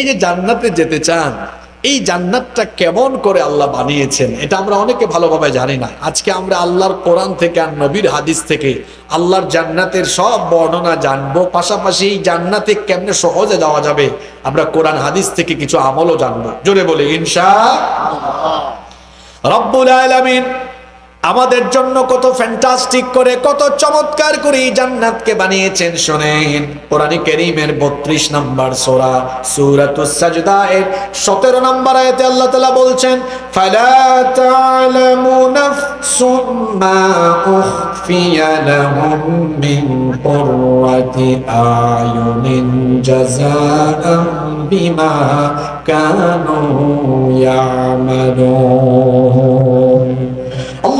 এই যে জান্নাতে যেতে চান, এই জান্নাতটা কেমন করে আল্লাহ বানিয়েছেন, এটা আমরা অনেকে ভালোভাবে জানি না। আজকে আমরা আল্লাহর কোরআন থেকে আর নবীর হাদিস থেকে আল্লাহর জান্নাতের সব বর্ণনা জানব, পাশাপাশি এই জান্নাতে কেমনে সহজে যাওয়া যাবে, আমরা কোরআন হাদিস থেকে কিছু আমলও জানব। জোরে বলি, ইনশা রব্বুল আলামিন আমাদের জন্য কত ফ্যান্টাস্টিক করে, কত চমৎকার করে জান্নাতকে বানিয়েছেন, শোনেন। কোরআন কারীমের 32 নম্বর সূরা, সূরাতুস এর 17 নম্বর আয়াতে আল্লাহ তাআলা বলছেন বিমা কানু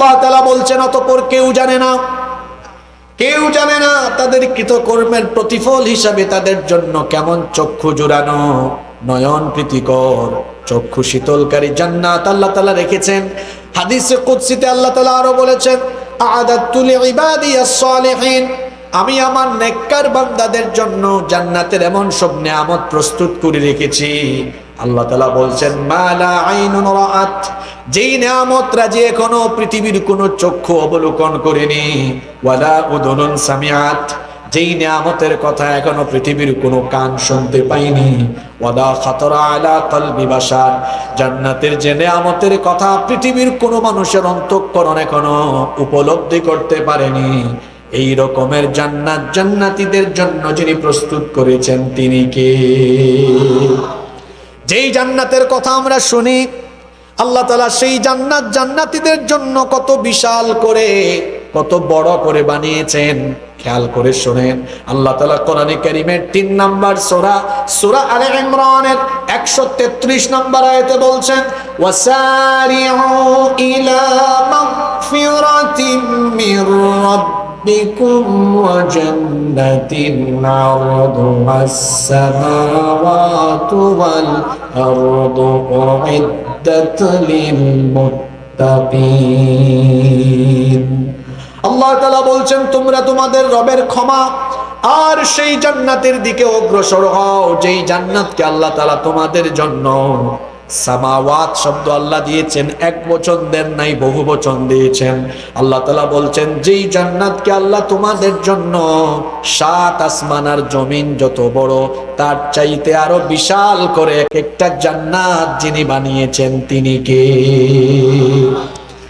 আল্লাহ তালা বলছেন, অতপর কেউ জানে না। কেউ জানে না তাদের কৃতকর্মের প্রতিফল হিসাবে তাদের জন্য কেমন চক্ষু জোড়ানো, নয়ন প্রীতিকর, চক্ষু শীতলকারী জান্নাত আল্লাহ তালা রেখেছেন। হাদিসে কুৎসিতে আল্লাহ তালা আরও বলেছেন আমি আমার নেককার বান্দাদের জন্য জান্নাতের এমন সব নিয়ামত প্রস্তুত করে রেখেছি। আল্লাহ তালা বলছেন মালা আইনুন রাআত। যেই নিয়ামত রাজি এখনও পৃথিবীর কোনো চক্ষু অবলোকন করেনি। ওয়ালা উদুনুন সামিআত। যেই নিয়ামতের কথা এখনও পৃথিবীর কোনো কান শুনতে পাইনি। ওয়াদা খাতরা আলা কলবি বাসার জান্নাতের যে নিয়ামতের কথা পৃথিবীর কোনো মানুষের অন্তঃকরণ এখনও উপলব্ধি করতে পারেনি। এই রকমের জান্নাত জান্নাতীদের জন্য যিনি প্রস্তুত করেছেন তিনি কে? যেই জান্নাতের কথা আমরা শুনি, আল্লাহ তালা সেই জান্নাত জান্নাতীদের জন্য কত বিশাল করে, কত বড় করে বানিয়েছেন। খেয়াল করে শোনেন, আল্লাহ তালা কোরআনে কারিমের তিন নাম্বার সোরা সোরা আলে ইমরানের একশো তেত্রিশ নাম্বার আয়তে বলছেন, ওয়াসারিউ ইলা মাগফিরাতিম মির ربكم وجنة عرضها السماوات والأرض أعدت للمتقين আল্লাহ তালা বলছেন তোমরা তোমাদের রবের ক্ষমা আর সেই জান্নাতের দিকে অগ্রসর হও যেই জান্নাতকে আল্লাহ তালা তোমাদের জন্য সামাওয়াত শব্দ আল্লাহ দিয়েছেন, এক বচন দেন নাই, বহু বচন দিয়েছেন। আল্লাহ তালা বলছেন, যেই জান্নাতকে আল্লাহ তোমাদের জন্য সাত আসমান আর জমিন যত বড়, তার চাইতে আরও বিশাল করে এক একটা জান্নাত যিনি বানিয়েছেন, তিনি কে?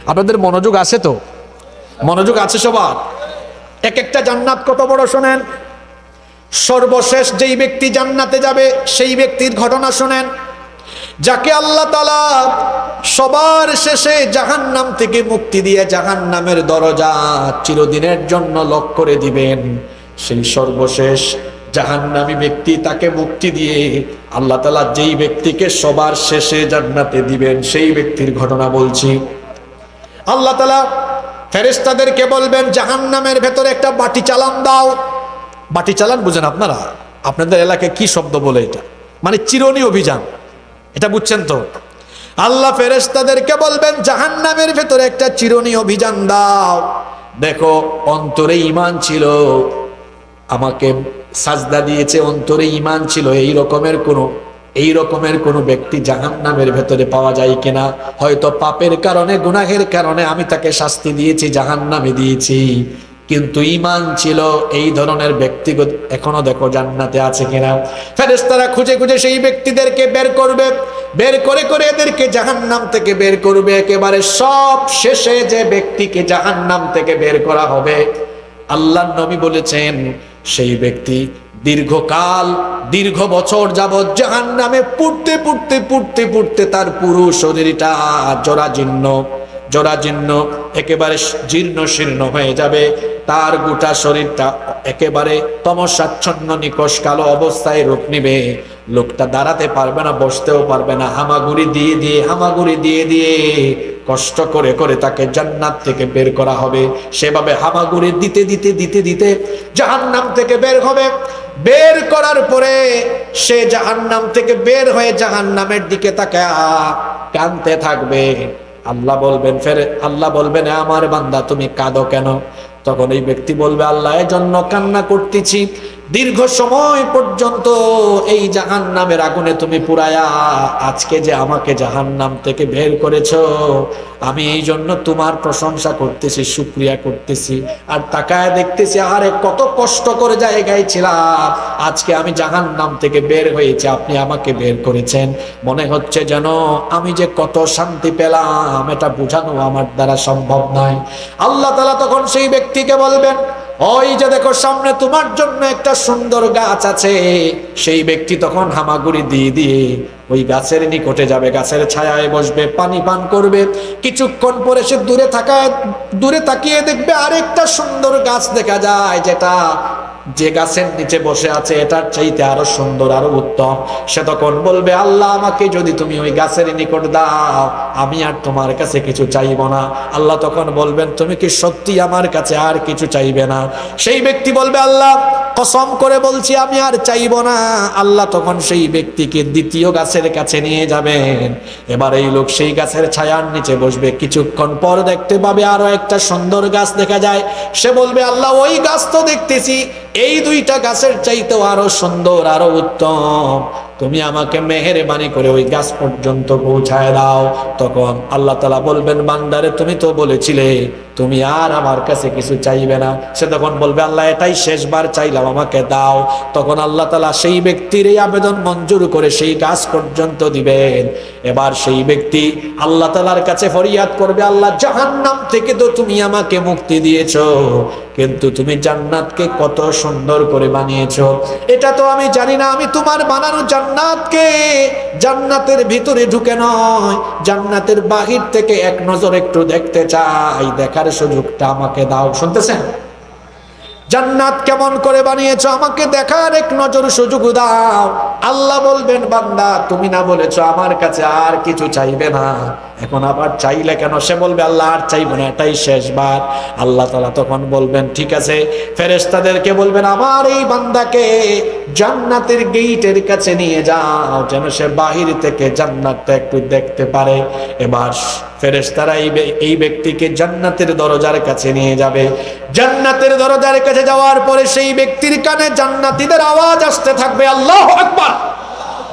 আপনাদের মনোযোগ আছে তো? মনোযোগ আছে সবার? এক একটা জান্নাত কত বড় শোনেন? সর্বশেষ যেই ব্যক্তি জান্নাতে যাবে, সেই ব্যক্তির ঘটনা শোনেন। যাকে আল্লাহ তালা সবার শেষে জাহান নাম থেকে মুক্তি দিয়ে জাহান নামের দরজা চিরদিনের জন্য লক করে দিবেন। সেই সর্বশেষ জাহান্নামী ব্যক্তি তাকে মুক্তি দিয়ে আল্লাহ তালা যেই ব্যক্তিকে সবার শেষে জান্নাতে দিবেন, সেই ব্যক্তির ঘটনা বলছি। আল্লাহ তালা ফেরেস্তাদেরকে বলবেন, জাহান্নামের ভেতরে একটা বাটি চালান দাও। বাটি চালান বুঝেন আপনারা? আপনাদের এলাকায় কি শব্দ বলে এটা? মানে চিরনি অভিযান। এটা বুঝছেন তো? আল্লাহ ফেরেস্তাদেরকে বলবেন, জাহান্নামের ভেতরে একটা চিরনি অভিযান দাও। দেখো, অন্তরে ইমান ছিল। আমাকে সাজদা দিয়েছে, অন্তরে ইমান ছিল। এই রকমের কোনো, এই রকমের কোনো ব্যক্তি জাহান নামের ভেতরে পাওয়া যায় কিনা? হয়তো পাপের কারণে, গুনাহের কারণে আমি তাকে শাস্তি দিয়েছি জাহান নামে দিয়েছি। কিন্তু ইমান ছিল এই ধরনের ব্যক্তিগত এখনও দেখো জান্নাতে আছে কিনা। ফেরেস্তারা খুঁজে খুঁজে সেই ব্যক্তিদেরকে বের করবে। বের করে করে এদেরকে জাহান্নাম থেকে বের করবে। একেবারে সব শেষে যে ব্যক্তিকে জাহান্নাম থেকে বের করা হবে আল্লাহ নবী বলেছেন, সেই ব্যক্তি দীর্ঘকাল, দীর্ঘ বছর যাবৎ জাহান নামে পুড়তে পুড়তে পুড়তে পুড়তে তার পুরো শরীরটা জরাজীর্ণ। জরাজীর্ণ একেবারে জীর্ণ শীর্ণ হয়ে যাবে। তার গোটা শরীরটা একেবারে তমসাচ্ছন্ন নিকশ কালো অবস্থায় রূপ নিবে। লোকটা দাঁড়াতে পারবে না, বসতেও পারবে না। হামাগুড়ি দিয়ে দিয়ে, হামাগুড়ি দিয়ে দিয়ে কষ্ট করে করে তাকে জান্নাত থেকে বের করা হবে। সেভাবে হামাগুড়ি দিতে দিতে দিতে দিতে জাহান্নাম থেকে বের হবে। বের করার পরে সে জাহান্নাম থেকে বের হয়ে জাহান্নামের দিকে তাকে কানতে থাকবে। আল্লাহ বলবেন, ফের আল্লাহ বলবেন, "এ আমার বান্দা, তুমি কাঁদো কেন? তখন এই ব্যক্তি বলবে, আল্লাহ, এজন্য জন্য কান্না করতেছি। দীর্ঘ সময় পর্যন্ত এই জাহান নামের আগুনে তুমি পুরায়া আজকে যে আমাকে জাহান নাম থেকে বের করেছ, আমি এই জন্য তোমার প্রশংসা করতেছি শুক্রিয়া করতেছি। আর তাকায় দেখতেছি আরে কত কষ্ট করে জায়গায় ছিলাম। আজকে আমি জাহান নাম থেকে বের হয়েছে, আপনি আমাকে বের করেছেন। মনে হচ্ছে যেন আমি যে কত শান্তি পেলাম, এটা বোঝানো আমার দ্বারা সম্ভব নয়। আল্লাহ তালা তখন সেই ব্যক্তিকে বলবেন ওই যে দেখো সামনে তোমার জন্য একটা সুন্দর গাছ আছে। সেই ব্যক্তি তখন হামাগুড়ি দিয়ে দিয়ে ওই গাছের নিকটে যাবে, গাছের ছায়ায় বসবে, পানি পান করবে। কিছুক্ষণ পরে সে দূরে থাকায় দূরে তাকিয়ে দেখবে আরেকটা সুন্দর গাছ দেখা যায়, যেটা যে গাছের নিচে বসে আছে, এটার চাইতে আরও সুন্দর, আরও উত্তম। সে তখন বলবে, আল্লাহ, আমাকে যদি তুমি ওই গাছের নিকট দাও, আমি আর তোমার কাছে কিছু চাইব না। আল্লাহ তখন বলবেন, তুমি কি সত্যি আমার কাছে আর কিছু চাইবে না? সেই ব্যক্তি বলবে, আল্লাহ, কসম করে বলছি, আমি আর চাইব না। আল্লাহ তখন সেই ব্যক্তিকে দ্বিতীয় গাছের কাছে নিয়ে যাবেন। এবার এই লোক সেই গাছের ছায়ার নিচে বসবে। কিছুক্ষণ পর দেখতে পাবে আরও একটা সুন্দর গাছ দেখা যায়। সে বলবে, আল্লাহ, ওই গাছ তো দেখতেছি এই দুইটা গাছের চাইতেও আরও সুন্দর, আরও উত্তম। তুমি আমাকে মেহেরবানি করে ওই গাছ পর্যন্ত পৌঁছায় দাও। তখন আল্লাহ তালা বলবেন, বান্দারে, তুমি তো বলেছিলে, তুমি আর আমার কাছে কিছু চাইবে না। সে তখন বলবে, আল্লাহ, এটাই শেষবার চাইলাম, আমাকে দাও। তখন আল্লাহ তালা সেই ব্যক্তির এই আবেদন মঞ্জুর করে সেই গাছ পর্যন্ত দিবেন। এবার সেই ব্যক্তি আল্লাহ তালার কাছে ফরিয়াদ করবে, আল্লাহ, জাহান্নাম থেকে তো তুমি আমাকে মুক্তি দিয়েছ। কিন্তু তুমি জান্নাতকে কত সুন্দর করে বানিয়েছো। এটা তো আমি জানি না, আমি তোমার বানানো জান্নাতকে জান্নাতের ভিতরে ঢুকে নয়, জান্নাতের বাহির থেকে এক নজর একটু দেখতে চাই, দেখার সুযোগটা আমাকে দাও, শুনতেছেন? জান্নাত কেমন করে বানিয়েছো, আমাকে দেখার এক নজর সুযোগ দাও। আল্লাহ বলবেন, বান্দা, তুমি না বলেছ, আমার কাছে আর কিছু চাইবে না। এখন আবার চাইলে কেন? সে বলবে, আল্লাহ আর চাইব না। এটাই শেষবার। আল্লাহ তালা তখন বলবেন, ঠিক আছে। ফেরেস্তাদেরকে বলবেন, আমার এই বান্দাকে জান্নাতের গেইটের কাছে নিয়ে যাও, যেন সে বাহির থেকে জান্নাতটা একটু দেখতে পারে। এবার ফেরেস্তারা এই এই ব্যক্তিকে জান্নাতের দরজার কাছে নিয়ে যাবে। জান্নাতের দরজার কাছে যাওয়ার পরে সেই ব্যক্তির কানে জান্নাতীদের আওয়াজ আসতে থাকবে। আল্লাহ আকবার!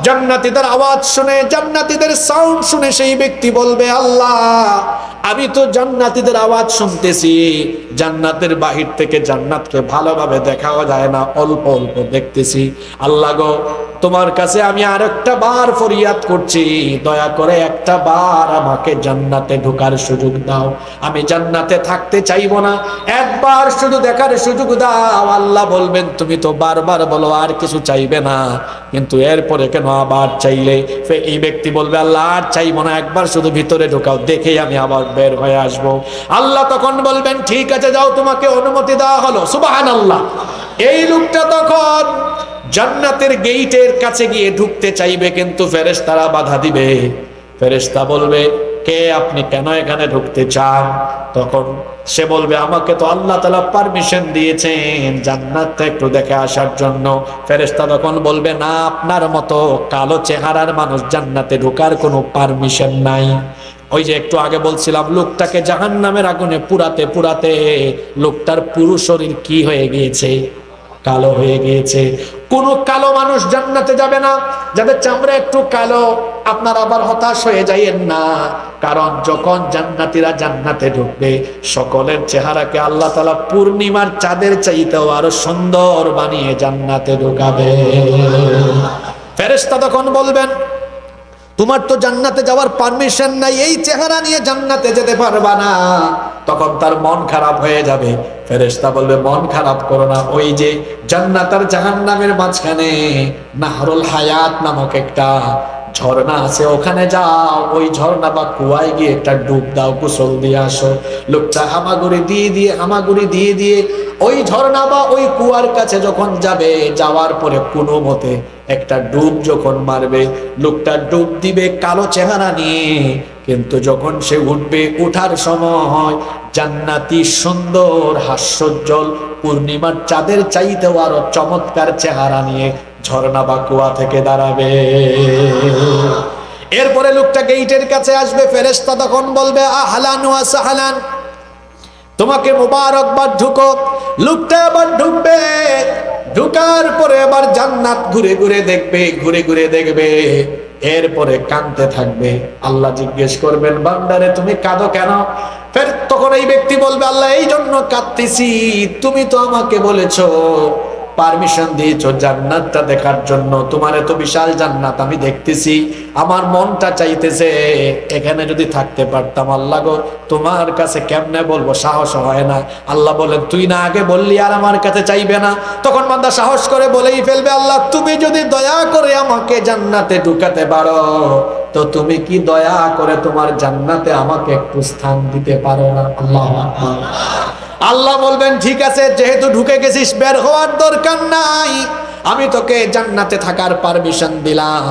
জান্নাতীদের আওয়াজ শুনে জান্নাতিদের সাউন্ড শুনে সেই ব্যক্তি বলবে আল্লাহ আমি তো জান্নাতীদের আওয়াজ শুনতেছি। জান্নাতের বাহির থেকে জান্নাতকে ভালোভাবে দেখাও যায় না, অল্প অল্প দেখতেছি। আল্লাহ গো, তোমার কাছে আমি আর একটা বার ফরিয়াদ করছি। দয়া করে একটা বার আমাকে জান্নাতে ঢোকার সুযোগ দাও। আমি জান্নাতে থাকতে চাইব না, একবার শুধু দেখার সুযোগ দাও। আল্লাহ বলবেন, তুমি তো বারবার বলো, আর কিছু চাইবে না। কিন্তু এরপরে কেন আবার চাইলে? এই ব্যক্তি বলবে, আল্লাহ, আর চাইব না, একবার শুধু ভিতরে ঢোকাও, দেখেই আমি আবার বের হয়ে আসব। আল্লাহ তখন বলবেন, ঠিক আছে, যাও, তোমাকে অনুমতি দেওয়া হলো। সুবাহান আল্লাহ এই লোকটা তখন জান্নাতের গেইটের কাছে গিয়ে ঢুকতে চাইবে, কিন্তু ফেরেশতারা বাধা দিবে। ফেরেশতা বলবে, কে আপনি কেন এখানে ঢুকতে চান? তখন সে বলবে, আমাকে তো আল্লাহ তালা পারমিশন দিয়েছেন জান্নাতটা একটু দেখে আসার জন্য। ফেরেশতা তখন বলবে, না, আপনার মতো কালো চেহারার মানুষ জান্নাতে ঢোকার কোনো পারমিশন নাই। ওই যে একটু আগে বলছিলাম, লোকটাকে জাহান নামের আগুনে পুরাতে পুরাতে লোকটার পুরো শরীর কি হয়ে গিয়েছে? কালো হয়ে গিয়েছে। কোন কালো মানুষ জান্নাতে যাবে না। যাদের চামড়া একটু কালো, আপনার আবার হতাশ হয়ে যাইয়েন না। কারণ যখন জান্নাতীরা জান্নাতে ঢুকবে, সকলের চেহারাকে আল্লাহ তালা পূর্ণিমার চাঁদের চাইতেও আরও সুন্দর বানিয়ে জান্নাতে ঢুকাবে। ফেরেশতা তখন বলবেন তোমার তো জান্নাতে যাওয়ার পারমিশন নাই, এই চেহারা নিয়ে জান্নাতে যেতে পারবা না। তখন তার মন খারাপ হয়ে যাবে। ফেরেস্তা বলবে, মন খারাপ করো না, ওই যে জান্নাত আর জাহান্নামের মাঝখানে নাহরুল হায়াত নামক একটা ঝর্ণা আছে, ওখানে যাও। ওই ঝর্ণা বা কুয়ায় গিয়ে একটা ডুব দাও গোসল দিয়ে আসো। লোকটা হামাগুড়ি দিয়ে দিয়ে, হামাগুড়ি দিয়ে দিয়ে ওই ঝর্ণা বা ওই কুয়ার কাছে যখন যাবে, যাওয়ার পরে কোনো মতে একটা ডুব যখন মারবে, লোকটা ডুব দিবে কালো চেহারা নিয়ে। কিন্তু যখন সে উঠবে, উঠার সময় জান্নাতি সুন্দর হাস্যোজ্জ্বল পূর্ণিমার চাঁদের চাইতেও আরও চমৎকার চেহারা নিয়ে ঝর্ণা বা কুয়া থেকে দাঁড়াবে। এরপরে লোকটা গেইটের কাছে আসবে, ফেরেশতা তখন বলবে, আহলান ওয়া সাহলান, তোমাকে মোবারকবাদ ঢুকো। লুকটা আবার ঢুকবে, ঢুকার পরে আবার জান্নাত ঘুরে ঘুরে দেখবে, ঘুরে ঘুরে দেখবে, এরপরে কাঁদতে থাকবে। আল্লাহ জিজ্ঞেস করবেন, বান্দারে, তুমি কাঁদো কেন? ফের তখন এই ব্যক্তি বলবে, আল্লাহ এই জন্য কাঁদতেছি। তুমি তো আমাকে বলেছ পারমিশন দিয়েছ জান্নাতটা দেখার জন্য। তোমার এত বিশাল জান্নাত, আমি দেখতেছি। আমার মনটা চাইতেছে, এখানে যদি থাকতে পারতাম, আল্লাহ গো, তোমার কাছে কেমনে বলব? সাহস হয় না। আল্লাহ বলেন, তুই না আগে বললি আর আমার কাছে চাইবে না। তখন বান্দা সাহস করে বলেই ফেলবে, আল্লাহ, তুমি যদি দয়া করে আমাকে জান্নাতে ঢুকাতে পারো তো তুমি কি দয়া করে তোমার জান্নাতে আমাকে একটু স্থান দিতে পারো না আল্লাহ। আল্লাহ বলবেন, ঠিক আছে, যেহেতু ঢুকে গেছিস, বের হওয়ার দরকার নাই আমি তোকে জান্নাতে থাকার পারমিশন দিলাম।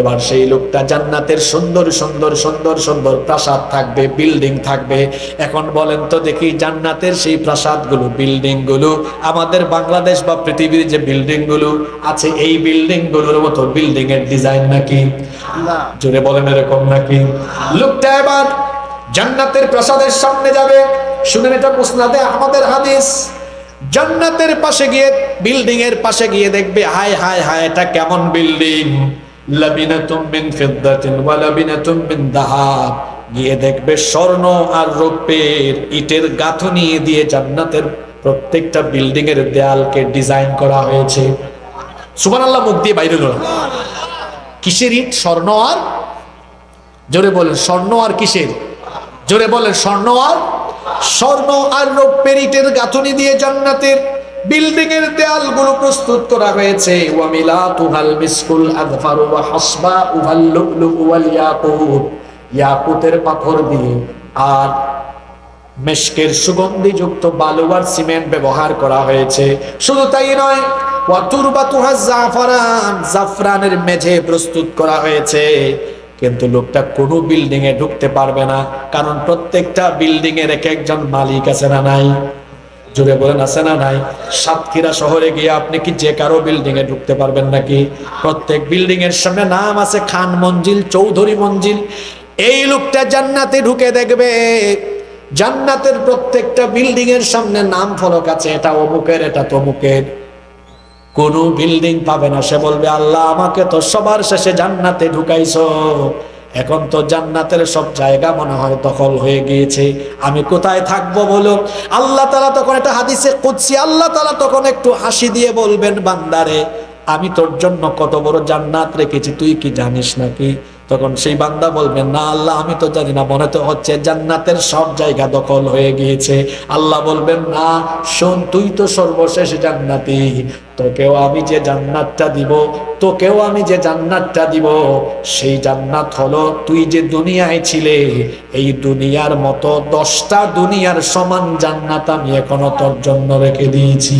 এবার সেই লোকটা জান্নাতের সুন্দর সুন্দর সুন্দর সুন্দর প্রাসাদ থাকবে বিল্ডিং থাকবে। এখন বলেন তো দেখি জান্নাতের সেই প্রাসাদগুলো বিল্ডিংগুলো আমাদের বাংলাদেশ বা পৃথিবীর যে বিল্ডিংগুলো আছে এই বিল্ডিংগুলোর মতো বিল্ডিং এর ডিজাইন নাকি? জোরে বলেন এরকম নাকি? লোকটা এবার জান্নাতের প্রাসাদের সামনে যাবে। শুনেন এটা মুসনাদে আমাদের হাদিস। জান্নাতের পাশে গিয়ে বিল্ডিং এর পাশে গিয়ে দেখবে, হায় হায় হায়, এটা কেমন বিল্ডিং? গিয়ে দেখবে স্বর্ণ আর ইটের দিয়ে প্রত্যেকটা ডিজাইন করা হয়েছে। বাইরে কিসের ইট? স্বর্ণ আর? জোরে বলেন, স্বর্ণ আর কিসের? জোরে বলেন, স্বর্ণ আর? স্বর্ণ আর রৌপ্যের ইটের গাঁথনি দিয়ে জান্নাতের বিল্ডিং এর দেয়ালগুলো প্রস্তুত করা হয়েছে। পাথর দিয়ে আর মেশকের সুগন্ধিযুক্ত বালু সিমেন্ট ব্যবহার করা হয়েছে। শুধু তাই নয় ওয়াতুরবাতুহা জাফরান, জাফরানের মেঝে প্রস্তুত করা হয়েছে। কিন্তু লোকটা কোনো বিল্ডিং এ ঢুকতে পারবে না, কারণ প্রত্যেকটা বিল্ডিং এর এক একজন মালিক আছে না নাই? জুড়ে বলেন, আছে না নাই? সাতক্ষীরা শহরে গিয়ে আপনি কি যে কারও বিল্ডিং এ ঢুকতে পারবেন নাকি? প্রত্যেক বিল্ডিং এর সামনে নাম আছে খান মঞ্জিল, চৌধুরী মঞ্জিল। এই লোকটা জান্নাতে ঢুকে দেখবে, জান্নাতের প্রত্যেকটা বিল্ডিং এর সামনে নাম ফলক আছে, এটা অমুকের, এটা তমুকের। কোন বিল্ডিং পাবে না। সে বলবে, আল্লাহ, আমাকে তো সবার শেষে জান্নাতে ঢুকাইছ। এখন তো জান্নাতের সব জায়গা মনে হয় দখল হয়ে গিয়েছে। আমি কোথায় থাকব বলো আল্লাহ তালা তখন একটা হাদিসে কুদসি, আল্লাহ তালা তখন একটু হাসি দিয়ে বলবেন, বান্দারে, আমি তোর জন্য কত বড় জান্নাত রেখেছি, তুই কি জানিস নাকি? তখন সেই বান্দা বলবেন না আল্লাহ, আমি তো জানি না, মনে তো হচ্ছে জান্নাতের সব জায়গা দখল হয়ে গিয়েছে। আল্লাহ বলবেন, না, শোন, তুই তো সর্বশেষ জান্নাতি, তোকেও আমি যে জান্নাতটা দিব, তোকেও আমি যে জান্নাতটা দিব, সেই জান্নাত হলো তুই যে দুনিয়ায় ছিলে, এই দুনিয়ার মতো দশটা দুনিয়ার সমান জান্নাত আমি এখনও তোর জন্য রেখে দিয়েছি।